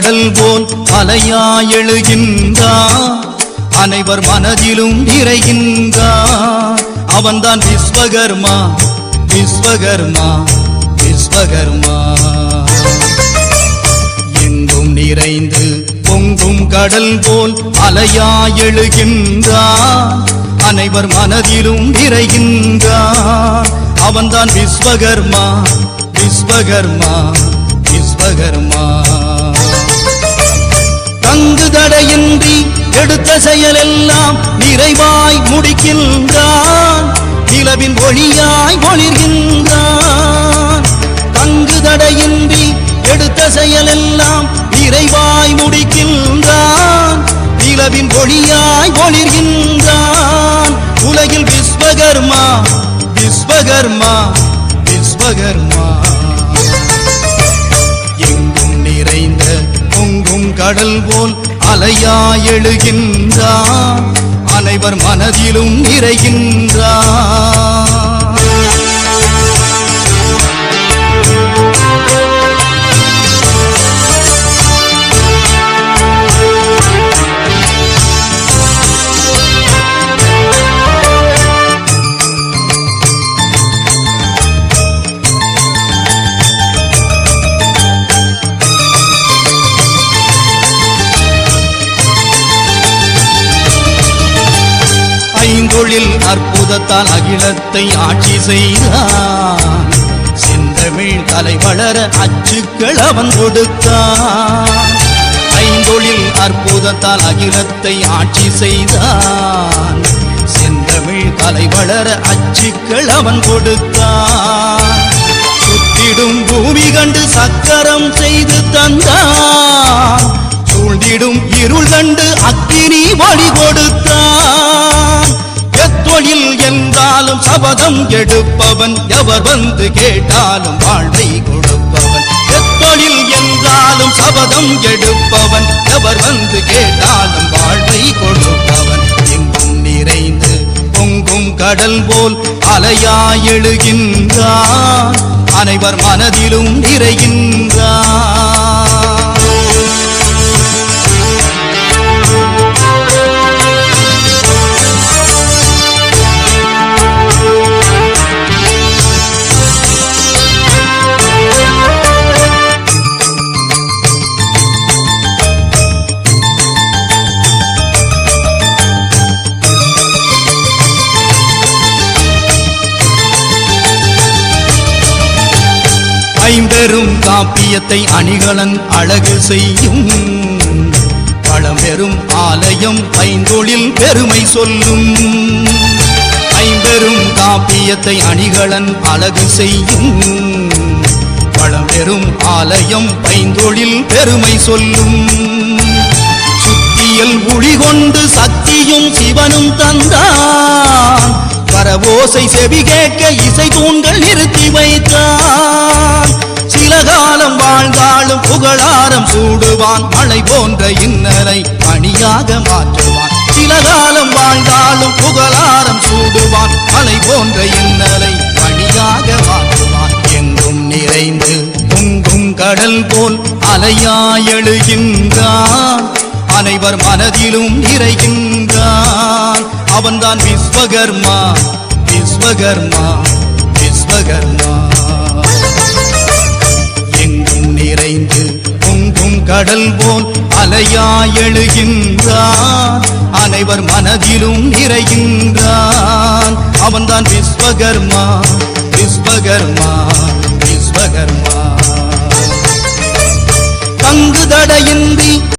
கடல் போல் அலையாய் எழுகின்றான் அனைவர் மனதிலும் நிறைகின்றான் அவன்தான் விஸ்வகர்மா விஸ்வகர்மா விஸ்வகர்மா. எங்கும் நிறைந்து பொங்கும் கடல் போல் அலையாய் எழுகின்றான் அனைவர் மனதிலும் நிறைகின்றான் அவன்தான் விஸ்வகர்மா விஸ்வகர்மா விஸ்வகர்மா. தடையின்றி எடுத்த செயலெல்லாம் நிறைவாய் முடிக்கின்றான். நிலவின் ஒளியாய் ஒளிர்கின்றான் தங்கு தடையின்றி எடுத்த செயலெல்லாம் நிறைவாய் முடிக்கின்றான். நிலவின் ஒளியாய் ஒளிர்கின்றான் உலகில் விஸ்வகர்மா விஸ்வகர்மா விஸ்வகர்மா. எங்கும் நிறைந்த பொங்கும் கடல் போல் அலையாய் எழுகின்றான் அனைவர் மனதிலும் நிறைகின்றான் அற்புதத்தால் அகிலத்தை ஆட்சி செய்தான். செந்தமிழ் தலை வளர அச்சுக்கள் அவன் கொடுத்தான். ஐந்தொழில் அற்புதத்தால் அகிலத்தை ஆட்சி செய்தான். செந்தமிழ் தலை வளர அச்சுக்கள் அவன் கொடுத்தான். சுத்திடும் பூமி கண்டு சக்கரம் செய்து தந்தான். சூழ்ந்திடும் இருள் கண்டு அக்கினி வழி கொடுத்தான். என்றாலும் சபதம் எடுப்பவன் எவர் வந்து கேட்டாலும் வாழ்வை கொடுப்பவன். எத்தொழில் என்றாலும் சபதம் எடுப்பவன் எவர் வந்து கேட்டாலும் வாழ்வை கொடுப்பவன். எங்கும் நிறைந்து பொங்கும் கடல் போல் அலையாய் எழுகின்றான் அனைவர் மனதிலும் நிறைகின்றான் ஐம்பெரும் காப்பியத்தை அணிகலன் அழகு செய்யும். பழம்பெரும் ஆலயம் ஐந்தொழில் பெருமை சொல்லும். ஐம்பெரும் காப்பியத்தை அணிகலன் அழகு செய்யும். பழம்பெரும் ஆலயம் ஐந்தொழில் பெருமை சொல்லும். சுத்தியல் ஒளி கொண்டு சக்தியும் சிவனும் தந்தான். பரவோசை செவி கேட்க இசை தூண்கள் நிறுத்தி வைத்தான். வாழ்ந்தாலும் புகழாரம் சூடுவான். மழை போன்ற இன்னரை பணியாக மாற்றுவான். சில காலம் வாழ்ந்தாலும் புகழாரம் சூடுவான். மழை போன்ற இன்னரை பணியாக மாற்றுவான். என்றும் நிறைந்து பொங்கும் கடல் போல் அலையாயழுகின்றான். அனைவர் மனதிலும் நிறைகின்றான். அவன்தான் விஸ்வகர்மா விஸ்வகர்மா விஸ்வகர்மா. கடல் போல் அலையாயெழுகின்றான் அனைவர் மனதிலும் நிறைகின்றான். அவன்தான் விஸ்வகர்மா விஸ்வகர்மா விஸ்வகர்மா. தங்கு தடையின்றி